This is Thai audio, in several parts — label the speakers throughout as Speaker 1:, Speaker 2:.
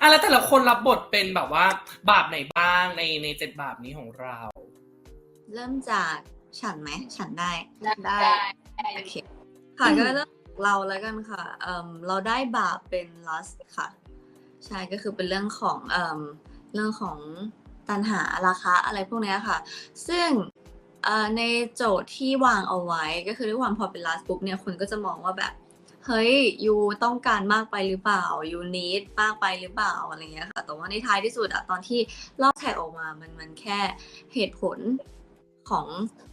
Speaker 1: อะแล้วแต่ละคนรับบทเป็นแบบว่า บาปไหนบ้างในในเจ็ดบาปนี้ของเรา
Speaker 2: เริ่มจากฉันไหม ฉันได้
Speaker 3: ได้
Speaker 2: โอเค ค่ะก็เริ่มจากเราแล้วกันค่ะเอ่มเราได้บาปเป็น lust ค่ะ ใช่ก็คือเป็นเรื่องของเอ่มเรื่องของตันหาราคาอะไรพวกเนี้ยค่ะ ซึ่งเอ่อในโจทย์ที่วางเอาไว้ก็คือด้วยความพอเป็น lust ปุ๊บเนี่ยคนก็จะมองว่าแบบ เฮ้ยยูต้องการมากไปหรือเปล่ายูนิดมากไปหรือเปล่าอะไรเงี้ยค่ะ แต่ว่าในท้ายที่สุดอะตอนที่ลอกแท็กออกมามันมันแค่เหตุผลของ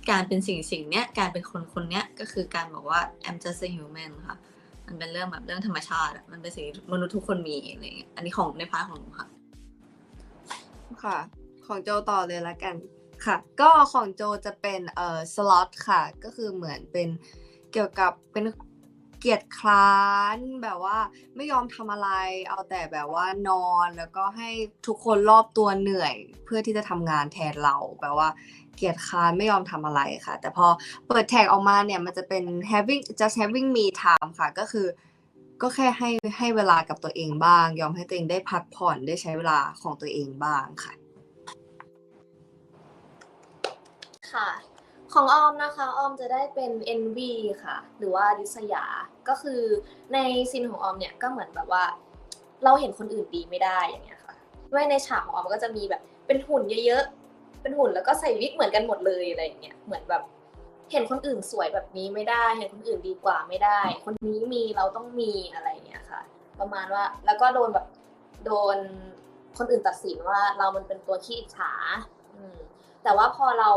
Speaker 2: การเป็นสิ่งสิ่งเนี้ยการเป็นคนคนเนี้ยก็คือการบอกว่า I'm just a human ค่ะ มันเป็นเรื่องแบบเรื่องธรรมชาติมันเป็นสิ่งมนุษย์ทุกคนมีอะไรเงี้ยอันนี้ของในพาร์ทของหนูค่ะ
Speaker 3: ค่ะ ของโจต่อเลยละกันค่ะ ก็ของโจจะเป็นเอ่อสล็อตค่ะ ก็คือเหมือนเป็นเกี่ยวกับเป็น เกียรติคร้านแบบว่าไม่ยอมทำอะไร เอาแต่แบบว่านอนแล้วก็ให้ทุกคนรอบตัวเหนื่อย เพื่อที่จะทำงานแทนเราแบบว่า เกียรติคร้านไม่ยอมทำอะไรค่ะ แต่พอเปิดแท็กออกมาเนี่ยมันจะเป็น having just having me time ค่ะก็คือ ก็แค่ให้ให้เวลากับตัวเองบ้าง ยอมให้ตัวเองได้พักผ่อนได้ใช้เวลาของตัวเองบ้างค่ะ
Speaker 4: ค่ะ ของออมนะคะออมจะได้เป็น NV ค่ะ หรือว่าดิษยา ก็คือในซีนของออมเนี่ยก็เหมือนแบบว่า เราเห็นคนอื่นดีไม่ได้อย่างเงี้ยค่ะด้วยในฉากของออมก็จะมีแบบเป็นหุ่นเยอะๆ เป็นหุ่นแล้วก็ใส่วิกเหมือนกันหมดเลยอะไรอย่างเงี้ย เหมือนแบบ เห็นคนอื่นสวยแบบนี้ไม่ได้ เห็นคนอื่นดีกว่าไม่ได้ คนนี้มีเราต้องมีอะไรอย่างเงี้ยค่ะ ประมาณว่าแล้วก็โดนแบบโดนคนอื่นตัดสินว่าเรามันเป็นตัวขี้อิจฉา แต่ว่าพอเรา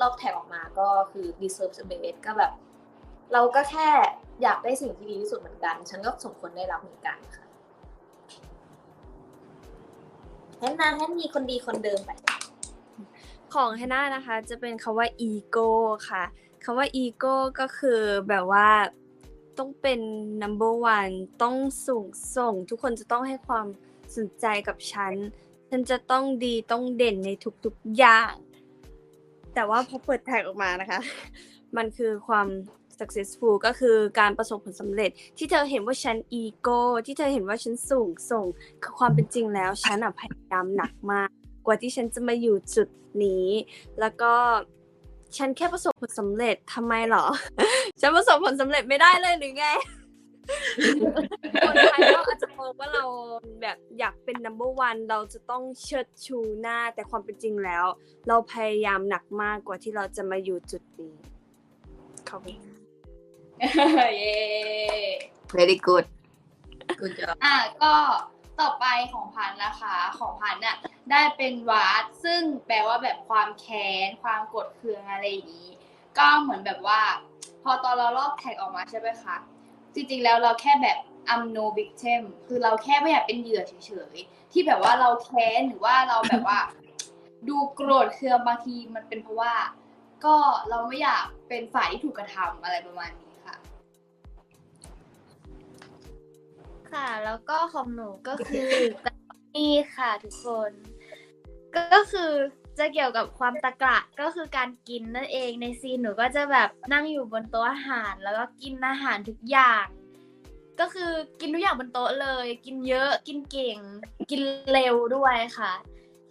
Speaker 4: ลอกแท็กออกมาก็คือ deserve the best ก็แบบ เราก็แค่อยากได้สิ่งที่ดีที่สุดเหมือนกัน ฉันก็สมควรได้รับเหมือนกันค่ะแฮนนาแฮนมีคนดีคนเดิมไป
Speaker 5: ของแฮน่านะคะ จะเป็นคำว่าอีโก้ค่ะคำว่าอีโก้ก็คือแบบว่าต้องเป็น number one ต้องสูงส่ง ทุกคนจะต้องให้ความสนใจกับฉัน ฉันจะต้องดีต้องเด่นในทุกๆอย่าง แต่ว่าพอเปิดแท็กออกมานะคะ มันคือความ successful ก็คือการประสบผลสำเร็จ ที่เธอเห็นว่าฉันอีโก้ที่เธอเห็นว่าฉันสูงส่งคือความเป็นจริงแล้ว ฉันอะพยายามหนักมาก กว่าที่ฉันจะมาอยู่จุดนี้ แล้วก็ฉันแค่ประสบผลสำเร็จทำไมหรอ ฉันประสบผลสำเร็จไม่ได้เลยหรือไง คนภายนอกอาจจะมองว่าเราแบบอยากเป็น number one เราจะต้องเชิดชูหน้าแต่ความเป็นจริงแล้ว เราพยายามหนักมากกว่าที่เราจะมาอยู่จุดนี้ขอบคุณค่ะ
Speaker 6: เย้
Speaker 3: very good
Speaker 2: good job
Speaker 6: อะก็ต่อไปของพันธุ์นะคะ ของพันธุ์น่ะได้เป็นวาดซึ่งแปลว่าแบบความแค้น ความโกดเคืองอะไรอย่างนี้ ก็เหมือนแบบว่า พอตอนเราลอกแท็กออกมาใช่ไหมคะ จริงๆแล้วเราแค่แบบ I'm no victim คือเราแค่ไม่อยากเป็นเหยื่อเฉยๆ ที่แบบว่าเราแค้นหรือว่าเราแบบว่า ดูโกรธเคืองบางทีมันเป็นเพราะว่า ก็เราไม่อยากเป็นฝ่ายที่ถูกกระทำอะไรประมาณนี้ค่ะ
Speaker 7: ค่ะ แล้วก็ของหนูก็คือ นี่ค่ะทุกคน ก็คือ จะเกี่ยวกับความตะกระก็คือการกินนั่นเองในซีนหนูก็จะแบบนั่งอยู่บนโต๊ะอาหาร แล้วก็กินอาหารทุกอย่าง ก็คือกินทุกอย่างบนโต๊ะเลย กินเยอะกินเก่ง กินเร็วด้วยค่ะ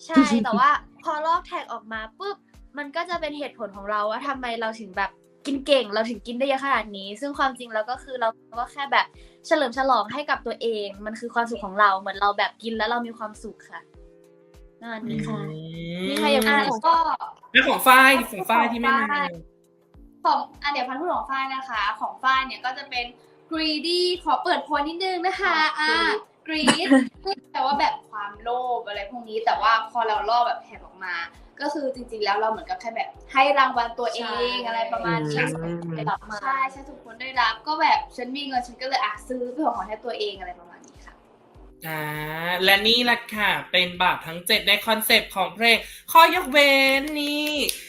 Speaker 7: ใช่แต่ว่าพอลอกแท็กออกมาปุ๊บมันก็จะเป็นเหตุผลของเราว่าทำไมเราถึงแบบกินเก่ง เราถึงกินได้เยอะขนาดนี้ ซึ่งความจริงแล้วก็คือเราก็แค่แบบเฉลิมฉลองให้กับตัวเอง มันคือความสุขของเราเหมือนเราแบบกินแล้วเรามีความสุขค่ะ นั่นนี่ค่ะ มีใครอยาก
Speaker 6: อะ
Speaker 7: พูด
Speaker 6: ก็
Speaker 1: แล้วของฝ้ายของฝ้ายที่ไม่มา
Speaker 6: ของอะเดี๋ยวพันธุ์พูดของฝ้ายนะคะ ของฝ้ายเนี่ยก็จะเป็น greedy ขอเปิดโพยนิดนึงนะคะอะ greed ซึ่งแปลว่าแบบความโลภอะไรพวกนี้แต่ว่าพอเราลอกแบบแผกออกมา ก็คือจริงๆแล้วเราเหมือนกับแค่แบบ ให้รางวัลตัวเองอะไรประมาณนี้
Speaker 3: อืม
Speaker 6: ได้รับมา ใช่ฉันถูกคนได้รับก็แบบฉันมีเงินฉันก็เลยอะซื้อเป็นของขวัญให้ตัวเองอะไรประมาณนี้ค่ะ
Speaker 1: อ่าและนี่แหละค่ะ เป็นบาปทั้งเจ็ดในคอนเซปต์ของเพลงข้อยกเว้นนี่